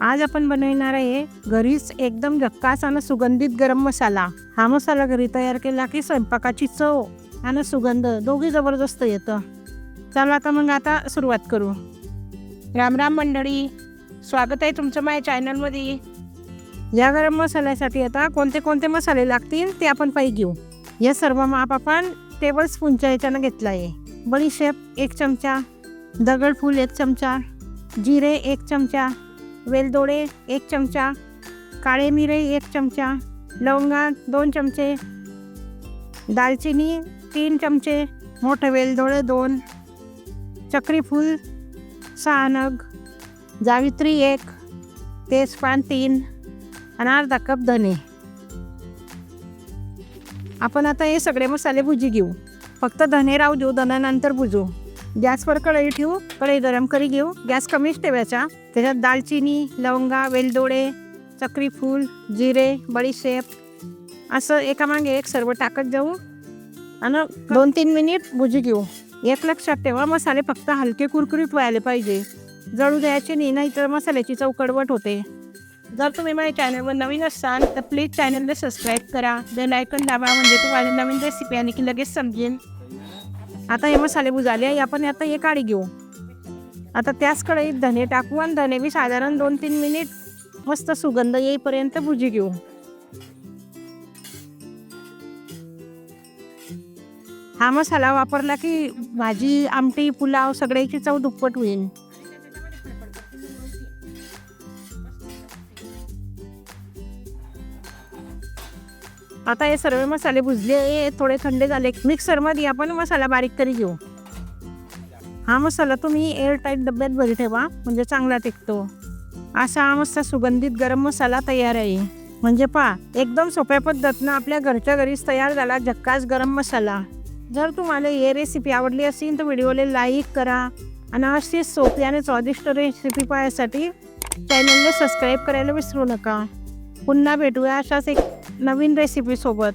आज आपण बनवणार आहे घरीच एकदम झक्कास आणि सुगंधित गरम मसाला. हा मसाला घरी तयार केला की स्वयंपाकाची चव आणि सुगंध दोघी जबरदस्त येतं. चला आता मग आता सुरुवात करू. राम राम मंडळी स्वागत आहे तुमचं माझ्या चॅनलमध्ये. या गरम मसाल्यासाठी आता कोणते कोणते मसाले लागतील ते आपण पायी घेऊ. या सर्व माप आपण टेबल स्पूनच्या याच्यानं घेतला आहे. बडीशेप एक चमचा दगडफूल एक चमचा जिरे एक चमचा वेलदोडे एक चमचा काळे मिरे एक चमचा लवंगा दोन चमचे दालचिनी तीन चमचे मोठे वेलदोडे दोन चक्रीफूल सहा नग जावित्री एक तेजपान तीन आणि अर्धा कप धने. आपण आता हे सगळे मसाले भुजी घेऊ. फक्त धने राहू देऊ धनानंतर भुजू. गॅसवर कढई ठेवू कढई गरम करी घेऊ. गॅस कमीच ठेवायचा. त्याच्यात दालचिनी लवंगा वेलदोडे चक्रीफूल जिरे बडीशेप असं एकामागे एक सर्व टाकत जाऊ. आणि दोन तीन मिनिट भुजी घेऊ. एक लक्षात ठेवा मसाले फक्त हलके कुरकुरीत व्हायला पाहिजे. जळू द्यायचे नाही नाहीतर मसाल्याची चव कडवट होते. जर तुम्ही माझ्या चॅनलवर नवीन असाल तर प्लीज चॅनलला सबस्क्राईब करा. बेल आयकन दाबा म्हणजे तुम्हाला नवीन रेसिपी आली की लगेच समजेल. आता हे मसाले बुजाले आपण आता हे काळी घेऊ. आता त्याच कढईत धने टाकू आणि धने बी साधारण दोन तीन मिनिट मस्त सुगंध येईपर्यंत भुजी घेऊ. हा मसाला वापरला की भाजी आमटी पुलाव सगळ्याची चव दुप्पट होईल. आता हे सर्व मसाले भुजले थोडे थंड झाले. मिक्सरमध्ये आपण मसाला बारीक करी घेऊ. हा मसाला तुम्ही एअरटाईट डब्यात भरी ठेवा म्हणजे चांगला टिकतो. असा हा मस्त सुगंधित गरम मसाला तयार आहे. म्हणजे पहा एकदम सोप्या पद्धतीनं आपल्या घरच्या घरीच तयार झाला झक्कास गरम मसाला. जर तुम्हाला हे रेसिपी आवडली असेल तर व्हिडिओला लाईक करा. आणि अशी सोपी आणि स्वादिष्ट रेसिपी पाहण्यासाठी चॅनलला सबस्क्राईब करायला विसरू नका. पुन्हा भेटूया अशाच एक नवीन रेसिपीसोबत